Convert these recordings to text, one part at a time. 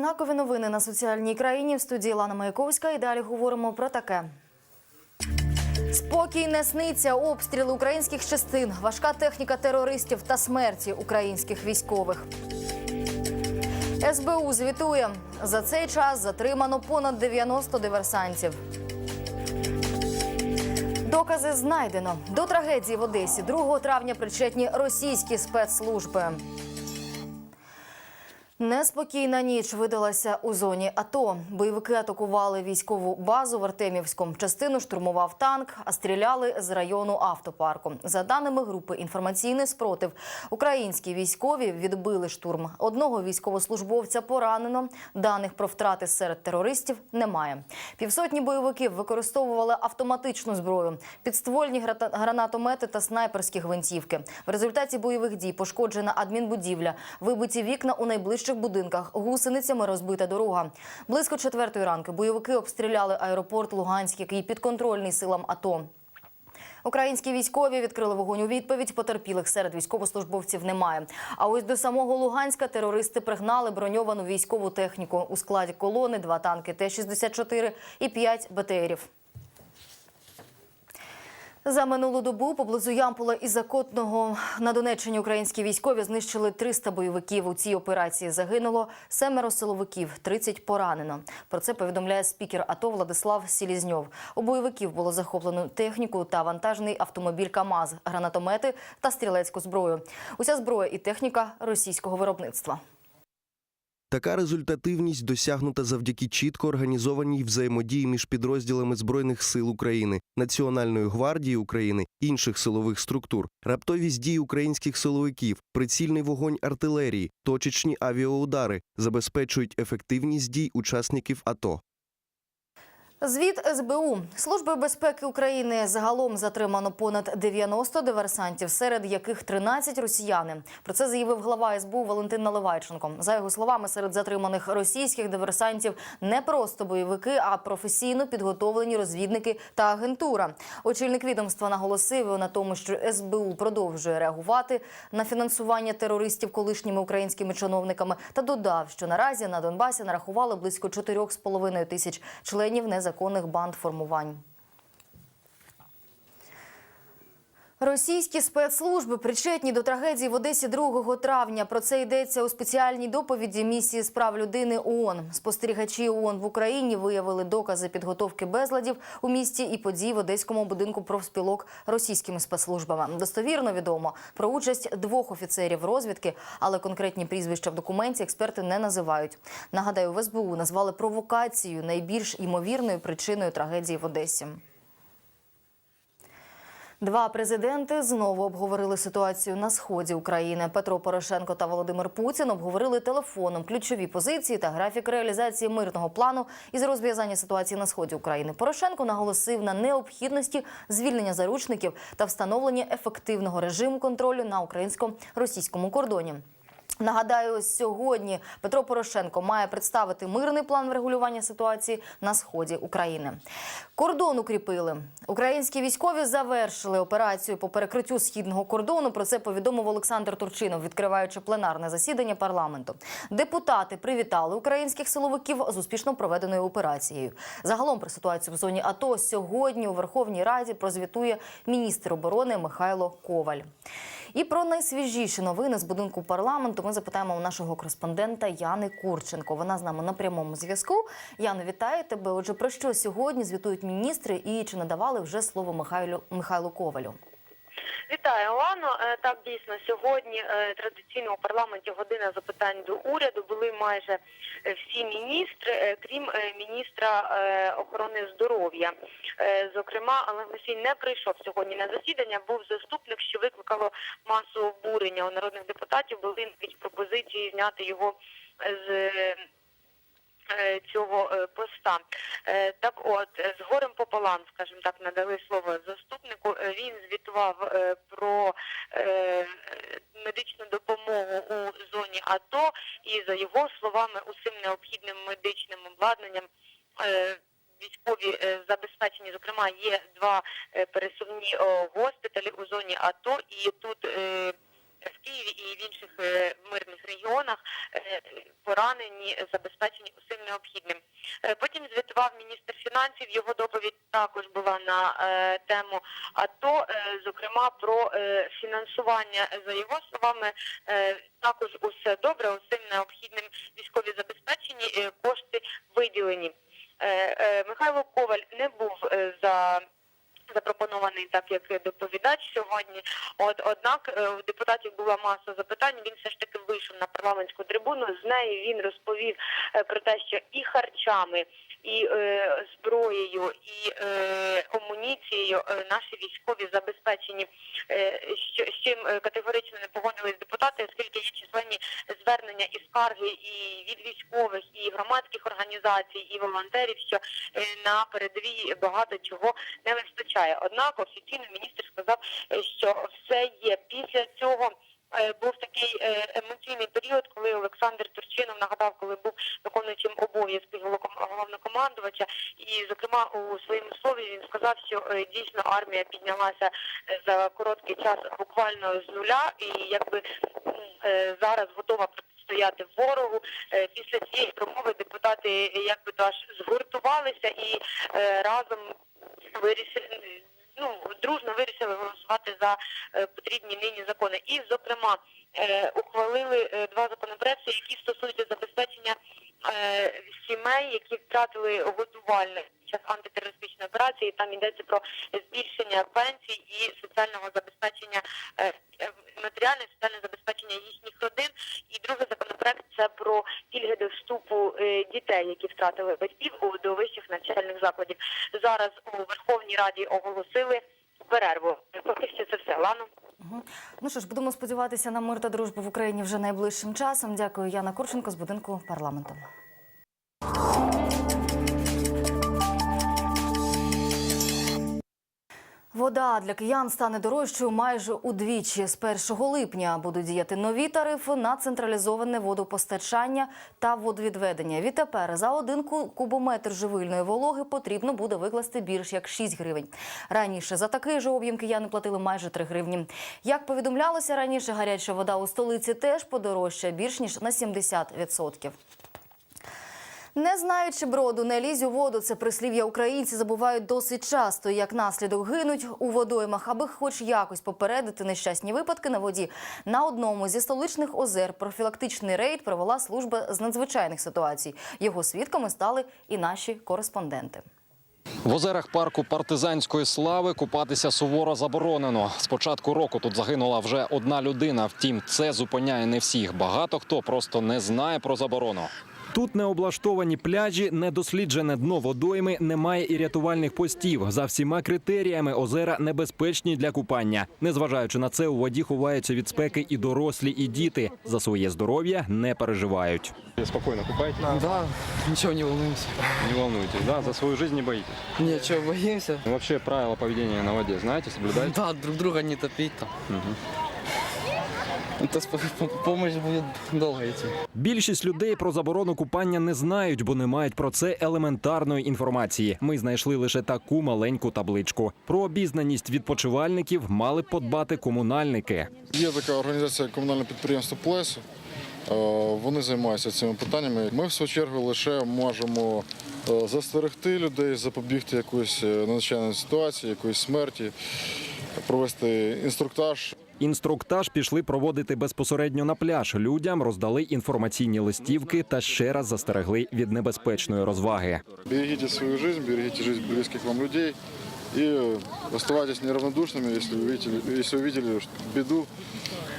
Знакові новини на соціальній країні. В студії Лана Маяковська. І далі говоримо про таке. Спокій не сниться, обстріли українських частин, важка техніка терористів та смерті українських військових. СБУ звітує за цей час затримано понад 90 диверсантів. Докази знайдено до трагедії в Одесі 2 травня причетні російські спецслужби. Неспокійна ніч видалася у зоні АТО. Бойовики атакували військову базу в Артемівському. Частину штурмував танк, а стріляли з району автопарку. За даними групи інформаційний спротив, українські військові відбили штурм. Одного військовослужбовця поранено. Даних про втрати серед терористів немає. Півсотні бойовиків використовували автоматичну зброю, підствольні гранатомети та снайперські гвинтівки. В результаті бойових дій пошкоджена адмінбудівля, вибиті вікна у найближчих будинках, гусеницями розбита дорога. Близько четвертої ранку бойовики обстріляли аеропорт Луганськ, який підконтрольний силам АТО. Українські військові відкрили вогонь у відповідь. Потерпілих серед військовослужбовців немає. А ось до самого Луганська терористи пригнали броньовану військову техніку у складі колони, два танки Т-64 і п'ять БТРів. За минулу добу поблизу Ямпола і Закотного на Донеччині українські військові знищили 300 бойовиків. У цій операції загинуло семеро силовиків, 30 поранено. Про це повідомляє спікер АТО Владислав Сілізньов. У бойовиків було захоплено техніку та вантажний автомобіль КАМАЗ, гранатомети та стрілецьку зброю. Уся зброя і техніка російського виробництва. Така результативність досягнута завдяки чітко організованій взаємодії між підрозділами збройних сил України, Національної гвардії України, інших силових структур, раптовість дій українських силовиків, прицільний вогонь артилерії, точечні авіаудари забезпечують ефективність дій учасників АТО. Звіт СБУ Служби безпеки України загалом затримано понад 90 диверсантів, серед яких 13 росіяни. Про це заявив глава СБУ Валентин Наливайченко. За його словами, серед затриманих російських диверсантів не просто бойовики, а професійно підготовлені розвідники та агентура. Очільник відомства наголосив на тому, що СБУ продовжує реагувати на фінансування терористів колишніми українськими чиновниками, та додав, що наразі на Донбасі нарахували близько 4,5 тисяч членів незаконних банд формувань. Російські спецслужби причетні до трагедії в Одесі 2 травня. Про це йдеться у спеціальній доповіді місії з прав людини ООН. Спостерігачі ООН в Україні виявили докази підготовки безладів у місті і подій в одеському будинку профспілок російськими спецслужбами. Достовірно відомо про участь двох офіцерів розвідки, але конкретні прізвища в документі експерти не називають. Нагадаю, в СБУ назвали провокацію найбільш імовірною причиною трагедії в Одесі. Два президенти знову обговорили ситуацію на сході України. Петро Порошенко та Володимир Путін обговорили телефоном ключові позиції та графік реалізації мирного плану із розв'язання ситуації на сході України. Порошенко наголосив на необхідності звільнення заручників та встановлення ефективного режиму контролю на українсько-російському кордоні. Нагадаю, сьогодні Петро Порошенко має представити мирний план врегулювання ситуації на сході України. Кордон укріпили. Українські військові завершили операцію по перекриттю східного кордону. Про це повідомив Олександр Турчинов, відкриваючи пленарне засідання парламенту. Депутати привітали українських силовиків з успішно проведеною операцією. Загалом про ситуацію в зоні АТО сьогодні у Верховній Раді прозвітує міністр оборони Михайло Коваль. І про найсвіжіші новини з будинку парламенту ми запитаємо у нашого кореспондента Яни Курченко. Вона з нами на прямому зв'язку. Яно, вітаю тебе. Отже, про що сьогодні звітують міністри і чи надавали вже слово Михайлу Михайлу Ковалю? Вітаю, Олано. Е, Так, дійсно, сьогодні е, традиційно у парламенті година запитань до уряду були майже е, всі міністри, крім міністра охорони здоров'я. Зокрема, Олег Василь не прийшов сьогодні на засідання, був заступник, що викликало масу обурення у народних депутатів. Були навіть пропозиції зняти його з. Е, Цього е, поста Е, так, от з горем пополам, скажімо так, надали слово заступнику. Він звітував про медичну допомогу у зоні АТО, і за його словами, усім необхідним медичним обладнанням. Військові забезпечені, зокрема, є два пересувні госпіталі у зоні АТО, і тут в Києві і в інших мирних регіонах поранені, забезпечені необхідним. Е, Потім звітував міністр фінансів. Його доповідь також була на е, тему АТО, е, зокрема про фінансування. За його словами, також усе добре, усім необхідним військові забезпечені, кошти виділені. Михайло Коваль не був за запропонований так як доповідач сьогодні. От однак е, у депутатів була маса запитань. Він все ж таки вийшов на парламентську трибуну. З неї він розповів е, про те, що і харчами, і е, зброєю, і е, амуніцією е, наші військові забезпечені. Е, що з чим е, категорично не погодились депутати, оскільки є численні звернення і скарги і від військових, і громадських організацій, і волонтерів, що е, на передовій багато чого не вистачає. Однак офіційно міністр сказав, е, що все є після цього. Е, Був такий е, емоційний період, коли Олександр Турчинов нагадав, коли був виконуючим обов'язки головком- головнокомандувача, і зокрема у своєму слові він сказав, що е, дійсно армія піднялася за короткий час буквально з нуля, і якби зараз готова протистояти ворогу. Після цієї промови депутати якби аж згуртувалися і разом вирішили. Ну, дружно вирішили голосувати за е, потрібні нині закони. І, зокрема, е, ухвалили е, два законопроекти, які стосуються забезпечення сімей, які втратили годувальник під час антитерористичної операції. Там йдеться про збільшення пенсій і соціального забезпечення матеріальне соціальне забезпечення їхніх родин. І законопроект це про пільги до вступу е, дітей, які втратили батьків до вищих навчальних закладів. Зараз у Верховній Раді оголосили перерву. Поки що це все. Лану. Ну що ж, будемо сподіватися на мир та дружбу в Україні вже найближчим часом. Дякую, Яна Курченко з будинку парламенту. Вода для киян стане дорожчою майже удвічі. З 1 липня будуть діяти нові тарифи на централізоване водопостачання та водовідведення. Відтепер за один кубометр живильної вологи потрібно буде викласти більш як 6 гривень. Раніше за такий же об'єм кияни платили майже 3 гривні. Як повідомлялося раніше, гаряча вода у столиці теж подорожча більш ніж на 70%. Не знаючи броду, не лізь у воду. Це прислів'я українці забувають досить часто. Як наслідок гинуть у водоймах, аби хоч якось попередити нещасні випадки на воді. На одному зі столичних озер профілактичний рейд провела служба з надзвичайних ситуацій. Його свідками стали і наші кореспонденти. В озерах парку партизанської слави купатися суворо заборонено. З початку року тут загинула вже одна людина. Втім, це зупиняє не всіх. Багато хто просто не знає про заборону. Тут не облаштовані пляжі, недосліджене дно водойми, немає і рятувальних постів. За всіма критеріями озера небезпечні для купання. Незважаючи на це, у воді ховаються від спеки і дорослі, і діти. За своє здоров'я не переживають. Спокійно купаєтесь? Да, ничего не волнуемся. Не волнуйтесь, да? За свою жизнь не боїтесь. Ничего, боимся. Вообще правила поведения на воде знаете, соблюдаете? Да, друг друга не топить там. Это по- помощь будет долго идти. Більшість людей про заборону купання не знають, бо не мають про це елементарної інформації. Ми знайшли лише таку маленьку табличку. Про обізнаність відпочивальників мали б подбати комунальники. Є така організація комунальне підприємство Плесо. Е, Вони займаються цими питаннями. Ми, в свою чергу, лише можемо е, застерегти людей, запобігти якоїсь е, надзвичайної ситуації, якоїсь смерті, провести інструктаж. Інструктаж пішли проводити безпосередньо на пляж. Людям роздали інформаційні листівки та ще раз застерегли від небезпечної розваги. Берегите свою жизнь, берегите жизнь близких вам людей и э, оставайтесь неравнодушными, если вы увидели, если увидели что беду,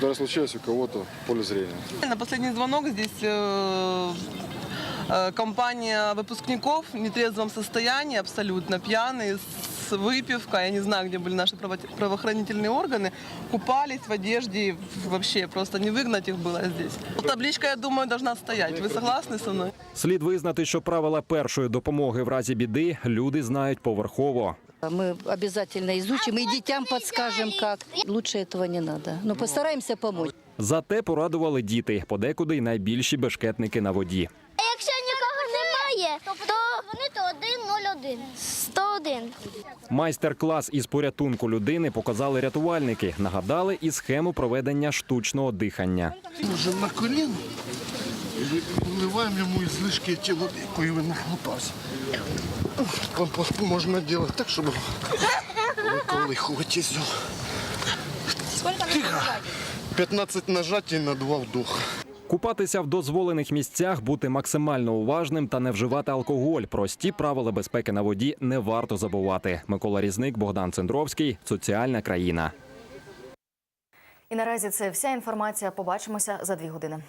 даже случилось у кого-то в поле зрения. На последний звонок здесь э, э, компания выпускников в нетрезвом состоянии, абсолютно пьяные, с выпивкой. Я не знаю, где были наши право- правоохранительные органы. Купались в одежде, и вообще просто не выгнать их было здесь. Табличка, я думаю, должна стоять. Вы согласны со мной? Слід визнати, що правила першої допомоги в разі біди люди знають поверхово. Мы обязательно изучим и детям подскажем, как. Лучше этого не надо. Но постараемся помочь. Зате порадували діти, подекуди й найбільші бешкетники на воді. Якщо нікого немає, Дзвонити 101. 101. Майстер-клас із порятунку людини показали рятувальники. Нагадали і схему проведення штучного дихання. Вже на коліно вливаємо йому ізлишки ті води, якої він нахлопався. Компост можна робити так, щоб коли хватить. Тихо. 15 нажатій на два вдоха. Купатися в дозволених місцях, бути максимально уважним та не вживати алкоголь. Прості правила безпеки на воді не варто забувати. Микола Різник, Богдан Цендровський соціальна країна. І наразі це вся інформація. Побачимося за дві години.